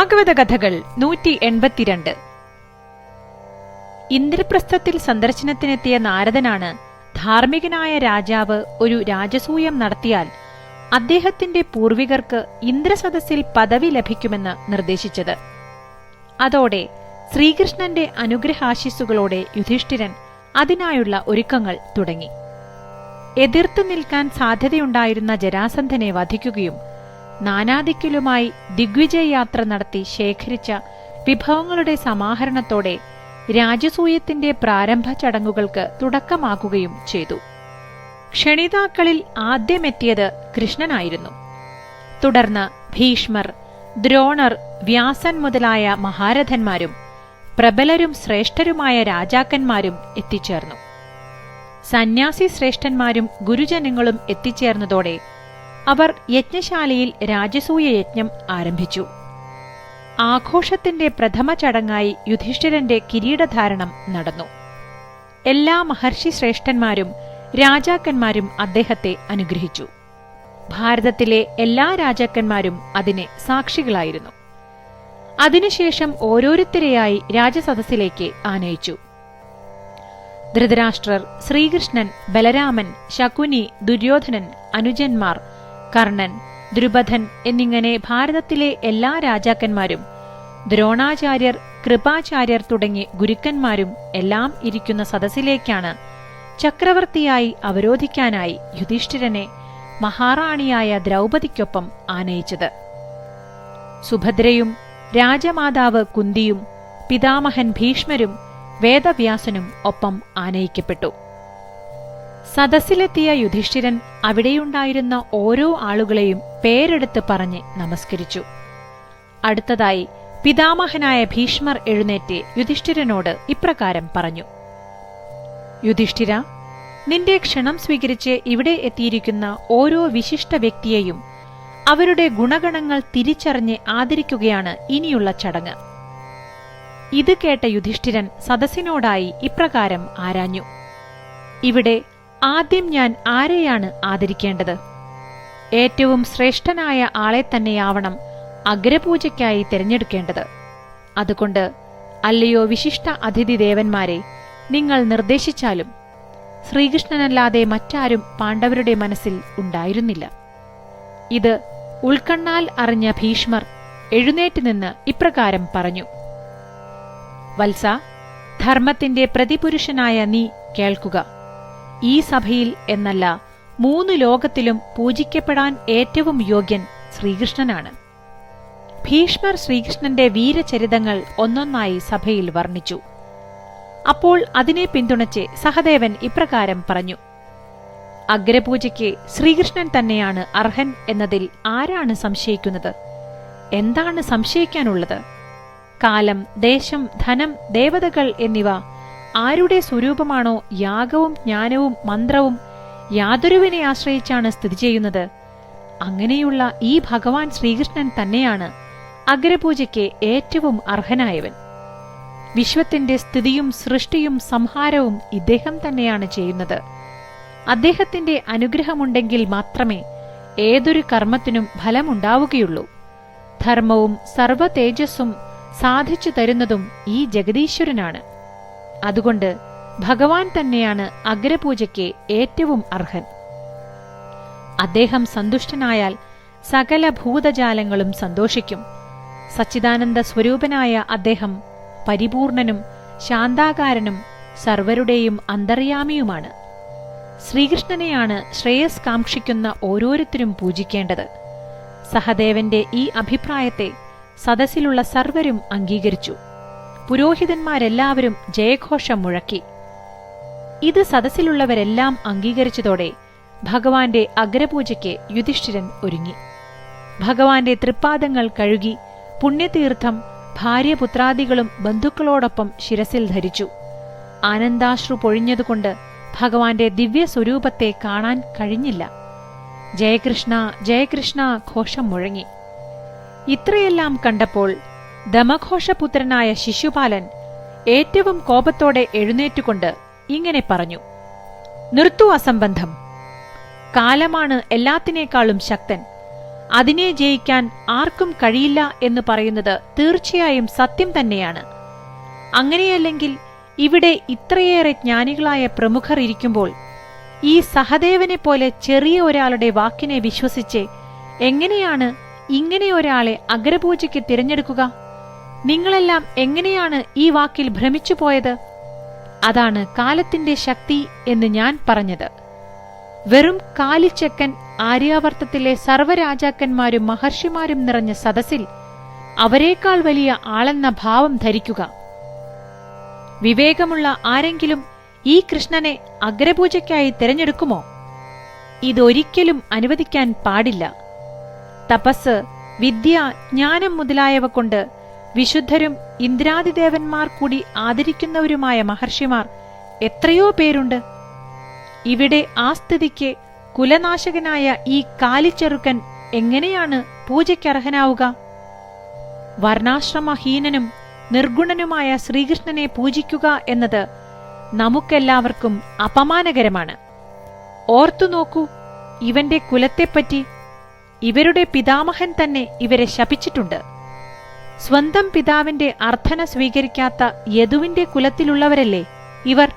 ഭാഗവത കഥകൾ നൂറ്റി എൺപത്തിരണ്ട് ഇന്ദ്രപ്രസ്ഥത്തിൽ സന്ദർശനത്തിനെത്തിയ നാരദനാണ് ധാർമ്മികനായ രാജാവ് ഒരു രാജസൂയം നടത്തിയാൽ അദ്ദേഹത്തിന്റെ പൂർവികർക്ക് ഇന്ദ്രസദസ്സിൽ പദവി ലഭിക്കുമെന്ന് നിർദ്ദേശിച്ചത്. അതോടെ ശ്രീകൃഷ്ണന്റെ അനുഗ്രഹാശിസ്സുകളോടെ യുധിഷ്ഠിരൻ അതിനായുള്ള ഒരുക്കങ്ങൾ തുടങ്ങി. എതിർത്തു നിൽക്കാൻ സാധ്യതയുണ്ടായിരുന്ന ജരാസന്ധനെ വധിക്കുകയും നാനാദിക്കിലുമായി ദിഗ്വിജയയാത്ര നടത്തി ശേഖരിച്ച വിഭവങ്ങളുടെ സമാഹരണത്തോടെ രാജസൂയത്തിന്റെ പ്രാരംഭ ചടങ്ങുകൾക്ക് തുടക്കമാക്കുകയും ചെയ്തു. ക്ഷണിതാക്കളിൽ ആദ്യമെത്തിയത് കൃഷ്ണനായിരുന്നു. തുടർന്ന് ഭീഷ്മർ ദ്രോണർ വ്യാസൻ മുതലായ മഹാരഥന്മാരും പ്രബലരും ശ്രേഷ്ഠരുമായ രാജാക്കന്മാരും എത്തിച്ചേർന്നു. സന്യാസി ശ്രേഷ്ഠന്മാരും ഗുരുജനങ്ങളും എത്തിച്ചേർന്നതോടെ അവർ യജ്ഞശാലയിൽ രാജസൂയ യജ്ഞം ആരംഭിച്ചു. ആഘോഷത്തിന്റെ പ്രഥമ ചടങ്ങായി യുധിഷ്ഠിരന്റെ കിരീടധാരണം നടന്നു. എല്ലാ മഹർഷി ശ്രേഷ്ഠന്മാരും രാജാക്കന്മാരും അദ്ദേഹത്തെ അനുഗ്രഹിച്ചു. ഭാരതത്തിലെ എല്ലാ രാജാക്കന്മാരും അതിനെ സാക്ഷികളായിരുന്നു. അതിനുശേഷം ഓരോരുത്തരെയായി രാജസദസ്സിലേക്ക് ആനയിച്ചു. ധൃതരാഷ്ട്രർ ശ്രീകൃഷ്ണൻ ബലരാമൻ ശകുനി ദുര്യോധനൻ അനുജന്മാർ കർണൻ ദ്രുപഥൻ എന്നിങ്ങനെ ഭാരതത്തിലെ എല്ലാ രാജാക്കന്മാരും ദ്രോണാചാര്യർ കൃപാചാര്യർ തുടങ്ങി ഗുരുക്കന്മാരും എല്ലാം ഇരിക്കുന്ന സദസ്സിലേക്കാണ് ചക്രവർത്തിയായി അവരോധിക്കാനായി യുധിഷ്ഠിരനെ മഹാറാണിയായ ദ്രൗപദിക്കൊപ്പം ആനയിച്ചത്. സുഭദ്രയും രാജമാതാവ് കുന്തിയും പിതാമഹൻ ഭീഷ്മരും വേദവ്യാസനും ഒപ്പം ആനയിക്കപ്പെട്ടു. സദസ്സിലെത്തിയ യുധിഷ്ഠിരൻ അവിടെയുണ്ടായിരുന്ന ഓരോ ആളുകളെയും പേരെടുത്ത് പറഞ്ഞ് നമസ്കരിച്ചു. അടുത്തതായി പിതാമഹനായ ഭീഷ്മർ എഴുന്നേറ്റ് യുധിഷ്ഠിരനോട് ഇപ്രകാരം പറഞ്ഞു. യുധിഷ്ഠിര നിന്റെ ക്ഷണം സ്വീകരിച്ച് ഇവിടെ എത്തിയിരിക്കുന്ന ഓരോ വിശിഷ്ട വ്യക്തിയെയും അവരുടെ ഗുണഗണങ്ങൾ തിരിച്ചറിഞ്ഞ് ആദരിക്കുകയാണ് ഇനിയുള്ള ചടങ്ങ്. ഇത് കേട്ട യുധിഷ്ഠിരൻ സദസ്സിനോടായി ഇപ്രകാരം ആരാഞ്ഞു. ഇവിടെ ആദ്യം ഞാൻ ആരെയാണ് ആദരിക്കേണ്ടത്? ഏറ്റവും ശ്രേഷ്ഠനായ ആളെ തന്നെയാവണം അഗ്രപൂജയ്ക്കായി തിരഞ്ഞെടുക്കേണ്ടത്. അതുകൊണ്ട് അല്ലയോ വിശിഷ്ട അതിഥി ദേവന്മാരെ നിങ്ങൾ നിർദ്ദേശിച്ചാലും ശ്രീകൃഷ്ണനല്ലാതെ മറ്റാരും പാണ്ഡവരുടെ മനസ്സിൽ ഉണ്ടായിരുന്നില്ല. ഇത് ഉൾക്കണ്ണാൽ അറിഞ്ഞ ഭീഷ്മർ എഴുന്നേറ്റ് നിന്ന് ഇപ്രകാരം പറഞ്ഞു. വത്സ ധർമ്മത്തിന്റെ പ്രതിപുരുഷനായ നീ കേൾക്കുക. ഈ സഭയിൽ എന്നല്ല മൂന്ന് ലോകത്തിലും പൂജിക്കപ്പെടാൻ ഏറ്റവും യോഗ്യൻ ശ്രീകൃഷ്ണനാണ്. ഭീഷ്മർ ശ്രീകൃഷ്ണന്റെ വീരചരിതങ്ങൾ ഒന്നൊന്നായി സഭയിൽ വർണിച്ചു. അപ്പോൾ അതിനെ പിന്തുണച്ച് സഹദേവൻ ഇപ്രകാരം പറഞ്ഞു അഗ്രപൂജയ്ക്ക് ശ്രീകൃഷ്ണൻ തന്നെയാണ് അർഹൻ എന്നതിൽ ആരാണ് സംശയിക്കുന്നത്? എന്താണ് സംശയിക്കാനുള്ളത്? കാലം ദേശം ധനം ദേവതകൾ എന്നിവ ആരുടെ സ്വരൂപമാണോ യാഗവും ജ്ഞാനവും മന്ത്രവും യാതൊരുവിനെ ആശ്രയിച്ചാണ് സ്ഥിതി ചെയ്യുന്നത്? അങ്ങനെയുള്ള ഈ ഭഗവാൻ ശ്രീകൃഷ്ണൻ തന്നെയാണ് അഗ്രപൂജയ്ക്ക് ഏറ്റവും അർഹനായവൻ. വിശ്വത്തിന്റെ സ്ഥിതിയും സൃഷ്ടിയും സംഹാരവും ഇദ്ദേഹം തന്നെയാണ് ചെയ്യുന്നത്. അദ്ദേഹത്തിന്റെ അനുഗ്രഹമുണ്ടെങ്കിൽ മാത്രമേ ഏതൊരു കർമ്മത്തിനും ഫലമുണ്ടാവുകയുള്ളൂ. ധർമ്മവും സർവ തേജസ്സും സാധിച്ചു തരുന്നതും ഈ ജഗദീശ്വരനാണ്. അതുകൊണ്ട് ഭഗവാൻ തന്നെയാണ് അഗ്രപൂജയ്ക്ക് ഏറ്റവും അർഹൻ. അദ്ദേഹം സന്തുഷ്ടനായാൽ സകല ഭൂതജാലങ്ങളും സന്തോഷിക്കും. സച്ചിദാനന്ദ സ്വരൂപനായ അദ്ദേഹം പരിപൂർണനും ശാന്താകാരനും സർവരുടെയും അന്തർയാമിയുമാണ്. ശ്രീകൃഷ്ണനെയാണ് ശ്രേയസ് കാക്ഷിക്കുന്ന ഓരോരുത്തരും പൂജിക്കേണ്ടത്. സഹദേവന്റെ ഈ അഭിപ്രായത്തെ സദസ്സിലുള്ള സർവരും അംഗീകരിച്ചു. പുരോഹിതന്മാരെല്ലാവരും ജയഘോഷം മുഴക്കി. ഇത് സദസ്സിലുള്ളവരെല്ലാം അംഗീകരിച്ചതോടെ ഭഗവാന്റെ അഗ്രപൂജയ്ക്ക് യുധിഷ്ഠിരൻ ഒരുങ്ങി. ഭഗവാന്റെ തൃപ്പാദങ്ങൾ കഴുകി പുണ്യതീർത്ഥം ഭാര്യപുത്രാദികളും ബന്ധുക്കളോടൊപ്പം ശിരസിൽ ധരിച്ചു. ആനന്ദാശ്രു പൊഴിഞ്ഞതുകൊണ്ട് ഭഗവാന്റെ ദിവ്യ സ്വരൂപത്തെ കാണാൻ കഴിഞ്ഞില്ല. ജയകൃഷ്ണ ജയകൃഷ്ണ ഘോഷം മുഴങ്ങി. ഇത്രയെല്ലാം കണ്ടപ്പോൾ ദമഘോഷപുത്രനായ ശിശുപാലൻ ഏറ്റവും കോപത്തോടെ എഴുന്നേറ്റുകൊണ്ട് ഇങ്ങനെ പറഞ്ഞു നിർത്തു അസംബന്ധം. കാലമാണ് എല്ലാത്തിനേക്കാളും ശക്തൻ. അതിനെ ജയിക്കാൻ ആർക്കും കഴിയില്ല എന്ന് പറയുന്നത് തീർച്ചയായും സത്യം തന്നെയാണ്. അങ്ങനെയല്ലെങ്കിൽ ഇവിടെ ഇത്രയേറെ ജ്ഞാനികളായ പ്രമുഖർ ഇരിക്കുമ്പോൾ ഈ സഹദേവനെ പോലെ ചെറിയ ഒരാളുടെ വാക്കിനെ വിശ്വസിച്ച് എങ്ങനെയാണ് ഇങ്ങനെ ഒരാളെ അഗ്രപൂജയ്ക്ക് തിരഞ്ഞെടുക്കുക? നിങ്ങളെല്ലാം എങ്ങനെയാണ് ഈ വാക്കിൽ ഭ്രമിച്ചു പോയത്? അതാണ് കാലത്തിന്റെ ശക്തി എന്ന് ഞാൻ പറഞ്ഞത്. വെറും കാലിച്ചക്കൻ ആര്യാവർത്തത്തിലെ സർവരാജാക്കന്മാരും മഹർഷിമാരും നിറഞ്ഞ സദസ്സിൽ അവരേക്കാൾ വലിയ ആളെന്ന ഭാവം ധരിക്കുക. വിവേകമുള്ള ആരെങ്കിലും ഈ കൃഷ്ണനെ അഗ്രപൂജയ്ക്കായി തിരഞ്ഞെടുക്കുമോ? ഇതൊരിക്കലും അനുവദിക്കാൻ പാടില്ല. തപസ് വിദ്യ ജ്ഞാനം മുതലായവ കൊണ്ട് വിശുദ്ധരും ഇന്ദ്രാദിദേവന്മാർ കൂടി ആദരിക്കുന്നവരുമായ മഹർഷിമാർ എത്രയോ പേരുണ്ട്. ഇവിടെ ആ സ്ഥിതിക്ക് കുലനാശകനായ ഈ കാലിച്ചെറുക്കൻ എങ്ങനെയാണ് പൂജയ്ക്കർഹനാവുക വർണാശ്രമഹീനനും നിർഗുണനുമായ ശ്രീകൃഷ്ണനെ പൂജിക്കുക എന്നത് നമുക്കെല്ലാവർക്കും അപമാനകരമാണ്. ഓർത്തു നോക്കൂ ഇവന്റെ കുലത്തെപ്പറ്റി. ഇവരുടെ പിതാമഹൻ തന്നെ ഇവരെ ശപിച്ചിട്ടുണ്ട്. സ്വന്തം പിതാവിന്റെ അർത്ഥന സ്വീകരിക്കാത്ത യദുവിന്റെ കുലത്തിലുള്ളവരല്ലേ? ഇവർ?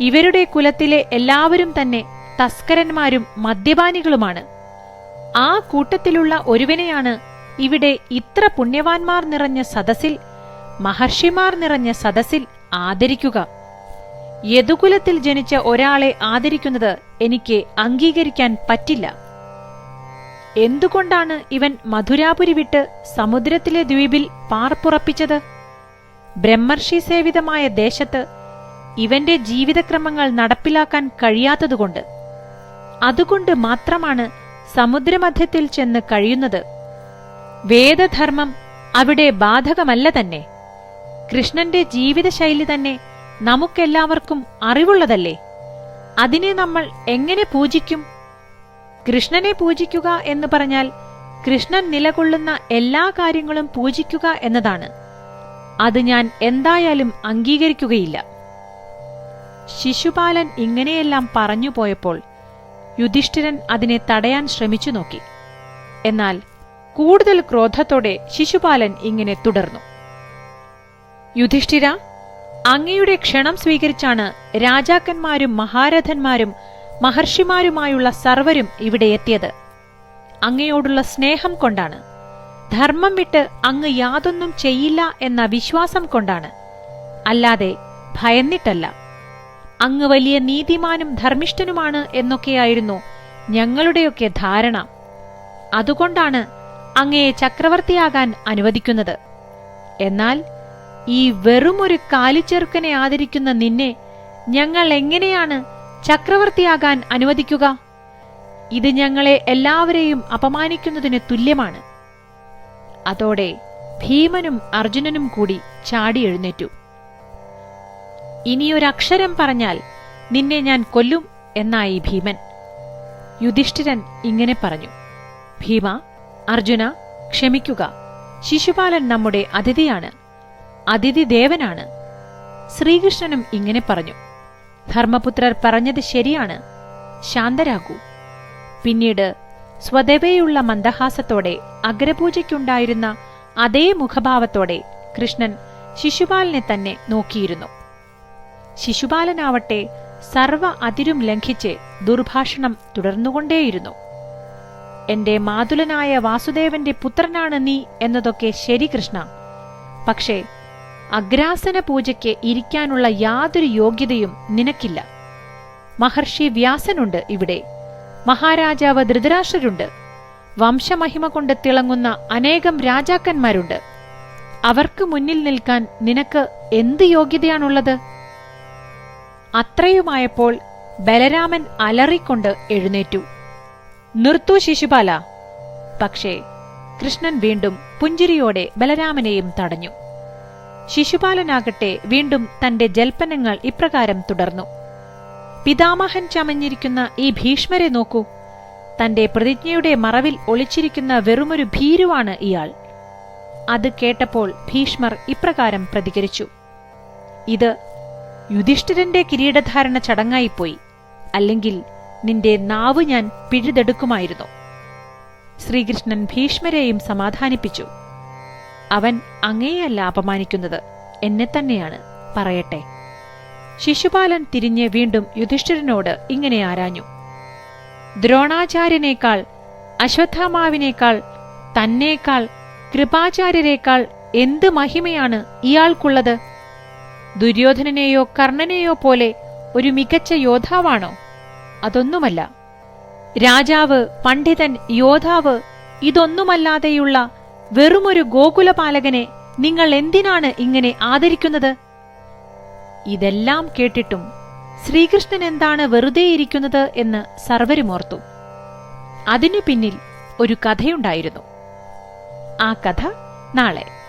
ഇവരുടെ കുലത്തിലെ എല്ലാവരും തന്നെ തസ്കരന്മാരും മദ്യപാനികളുമാണ്. ആ കൂട്ടത്തിലുള്ള ഒരുവനെയാണ് ഇവിടെ ഇത്ര പുണ്യവാന്മാർ നിറഞ്ഞ സദസ്സിൽ മഹർഷിമാർ നിറഞ്ഞ സദസ്സിൽ ആദരിക്കുക. യദുകുലത്തിൽ ജനിച്ച ഒരാളെ ആദരിക്കുന്നത് എനിക്ക് അംഗീകരിക്കാൻ പറ്റില്ല. എന്തുകൊണ്ടാണ് ഇവൻ മധുരാപുരി വിട്ട് സമുദ്രത്തിലെ ദ്വീപിൽ പാർപ്പുറപ്പിച്ചത്? ബ്രഹ്മർഷി സേവിതമായ ദേശത്ത് ഇവന്റെ ജീവിതക്രമങ്ങൾ നടപ്പിലാക്കാൻ കഴിയാത്തതുകൊണ്ട്. അതുകൊണ്ട് മാത്രമാണ് സമുദ്രമധ്യത്തിൽ ചെന്ന് കഴിയുന്നത്. വേദധർമ്മം അവിടെ ബാധകമല്ല തന്നെ. കൃഷ്ണന്റെ ജീവിതശൈലി തന്നെ നമുക്കെല്ലാവർക്കും അറിവുള്ളതല്ലേ? അതിനെ നമ്മൾ എങ്ങനെ പൂജിക്കും? കൃഷ്ണനെ പൂജിക്കുക എന്ന് പറഞ്ഞാൽ കൃഷ്ണൻ നിലകൊള്ളുന്ന എല്ലാ കാര്യങ്ങളും പൂജിക്കുക എന്നതാണ്. അത് ഞാൻ എന്തായാലും അംഗീകരിക്കുകയില്ല. ശിശുപാലൻ ഇങ്ങനെയെല്ലാം പറഞ്ഞു പോയപ്പോൾ യുധിഷ്ഠിരൻ അതിനെ തടയാൻ ശ്രമിച്ചു നോക്കി. എന്നാൽ കൂടുതൽ ക്രോധത്തോടെ ശിശുപാലൻ ഇങ്ങനെ തുടർന്നു. യുധിഷ്ഠിര അങ്ങയുടെ ക്ഷണം സ്വീകരിച്ചാണ് രാജാക്കന്മാരും മഹാരഥന്മാരും മഹർഷിമാരുമായുള്ള സർവരും ഇവിടെ എത്തിയത്. അങ്ങയോടുള്ള സ്നേഹം കൊണ്ടാണ്. ധർമ്മം വിട്ട് അങ്ങ് യാതൊന്നും ചെയ്യില്ല എന്ന വിശ്വാസം കൊണ്ടാണ്. അല്ലാതെ ഭയന്നിട്ടല്ല. അങ്ങ് വലിയ നീതിമാനും ധർമ്മിഷ്ഠനുമാണ് എന്നൊക്കെയായിരുന്നു ഞങ്ങളുടെയൊക്കെ ധാരണ. അതുകൊണ്ടാണ് അങ്ങയെ ചക്രവർത്തിയാകാൻ അനുവദിക്കുന്നത്. എന്നാൽ ഈ വെറുമൊരു കാലിച്ചെറുക്കനെ ആദരിക്കുന്ന നിന്നെ ഞങ്ങൾ എങ്ങനെയാണ് ചക്രവർത്തിയാകാൻ അനുവദിക്കുക. ഇത് ഞങ്ങളെ എല്ലാവരെയും അപമാനിക്കുന്നതിന് തുല്യമാണ്. അതോടെ ഭീമനും അർജുനനും കൂടി ചാടി എഴുന്നേറ്റു. ഇനിയൊരക്ഷരം പറഞ്ഞാൽ നിന്നെ ഞാൻ കൊല്ലും എന്നായി ഭീമൻ. യുധിഷ്ഠിരൻ ഇങ്ങനെ പറഞ്ഞു. ഭീമ അർജുന ക്ഷമിക്കുക. ശിശുപാലൻ നമ്മുടെ അതിഥിയാണ്. അതിഥി ദേവനാണ് ശ്രീകൃഷ്ണനും ഇങ്ങനെ പറഞ്ഞു. ധർമ്മപുത്രർ പറഞ്ഞത് ശരിയാണ്. ശാന്തരാകൂ. പിന്നീട് സ്വതവേയുള്ള മന്ദഹാസത്തോടെ അഗ്രപൂജയ്ക്കുണ്ടായിരുന്ന അതേ മുഖഭാവത്തോടെ കൃഷ്ണൻ ശിശുപാലനെ തന്നെ നോക്കിയിരുന്നു. ശിശുപാലനാവട്ടെ സർവ അതിരും ലംഘിച്ച് ദുർഭാഷണം തുടർന്നുകൊണ്ടേയിരുന്നു. എന്റെ മാതുലനായ വാസുദേവന്റെ പുത്രനാണ് നീ എന്നതൊക്കെ ശരി കൃഷ്ണ. പക്ഷേ അഗ്രാസന പൂജയ്ക്ക് ഇരിക്കാനുള്ള യാതൊരു യോഗ്യതയും നിനക്കില്ല. മഹർഷി വ്യാസനുണ്ട് ഇവിടെ. മഹാരാജാവ് ധൃതരാഷ്ട്രരുണ്ട്. വംശമഹിമ കൊണ്ട് തിളങ്ങുന്ന അനേകം രാജാക്കന്മാരുണ്ട്. അവർക്ക് മുന്നിൽ നിൽക്കാൻ നിനക്ക് എന്ത് യോഗ്യതയാണുള്ളത്? അത്രയുമായപ്പോൾ ബലരാമൻ അലറിക്കൊണ്ട് എഴുന്നേറ്റു. നിർത്തു ശിശുപാല. പക്ഷേ കൃഷ്ണൻ വീണ്ടും പുഞ്ചിരിയോടെ ബലരാമനെയും തടഞ്ഞു. ശിശുപാലനാകട്ടെ വീണ്ടും തന്റെ ജൽപ്പനങ്ങൾ ഇപ്രകാരം തുടർന്നു. പിതാമഹൻ ചമഞ്ഞിരിക്കുന്ന ഈ ഭീഷ്മരെ നോക്കൂ. തന്റെ പ്രതിജ്ഞയുടെ മറവിൽ ഒളിച്ചിരിക്കുന്ന വെറുമൊരു ഭീരുവാണ് ഇയാൾ. അത് കേട്ടപ്പോൾ ഭീഷ്മർ ഇപ്രകാരം പ്രതികരിച്ചു. ഇത് യുധിഷ്ഠിരന്റെ കിരീടധാരണ ചടങ്ങായിപ്പോയി. അല്ലെങ്കിൽ നിന്റെ നാവ് ഞാൻ പിഴുതെടുക്കുമായിരുന്നു. ശ്രീകൃഷ്ണൻ ഭീഷ്മരെയും സമാധാനിപ്പിച്ചു. അവൻ അങ്ങേയല്ല അപമാനിക്കുന്നത്. എന്നെ തന്നെയാണ്. പറയട്ടെ. ശിശുപാലൻ തിരിഞ്ഞ് വീണ്ടും യുധിഷ്ഠിരനോട് ഇങ്ങനെ ആരാഞ്ഞു. ദ്രോണാചാര്യനേക്കാൾ അശ്വത്ഥാമാവിനേക്കാൾ തന്നേക്കാൾ കൃപാചാര്യരേക്കാൾ എന്ത് മഹിമയാണ് ഇയാൾക്കുള്ളത്? ദുര്യോധനനെയോ കർണനെയോ പോലെ ഒരു മികച്ച യോദ്ധാവാണോ? അതൊന്നുമല്ല. രാജാവ് പണ്ഡിതൻ യോദ്ധാവ് ഇതൊന്നുമല്ലാതെയുള്ള വെറുമൊരു ഗോകുലപാലകനെ നിങ്ങൾ എന്തിനാണ് ഇങ്ങനെ ആദരിക്കുന്നത്? ഇതെല്ലാം കേട്ടിട്ടും ശ്രീകൃഷ്ണൻ എന്താണ് വെറുതെ വെറുതെയിരിക്കുന്നത് എന്ന് സർവരുമോർത്തു. അതിനു പിന്നിൽ ഒരു കഥയുണ്ടായിരുന്നു. ആ കഥ നാളെ.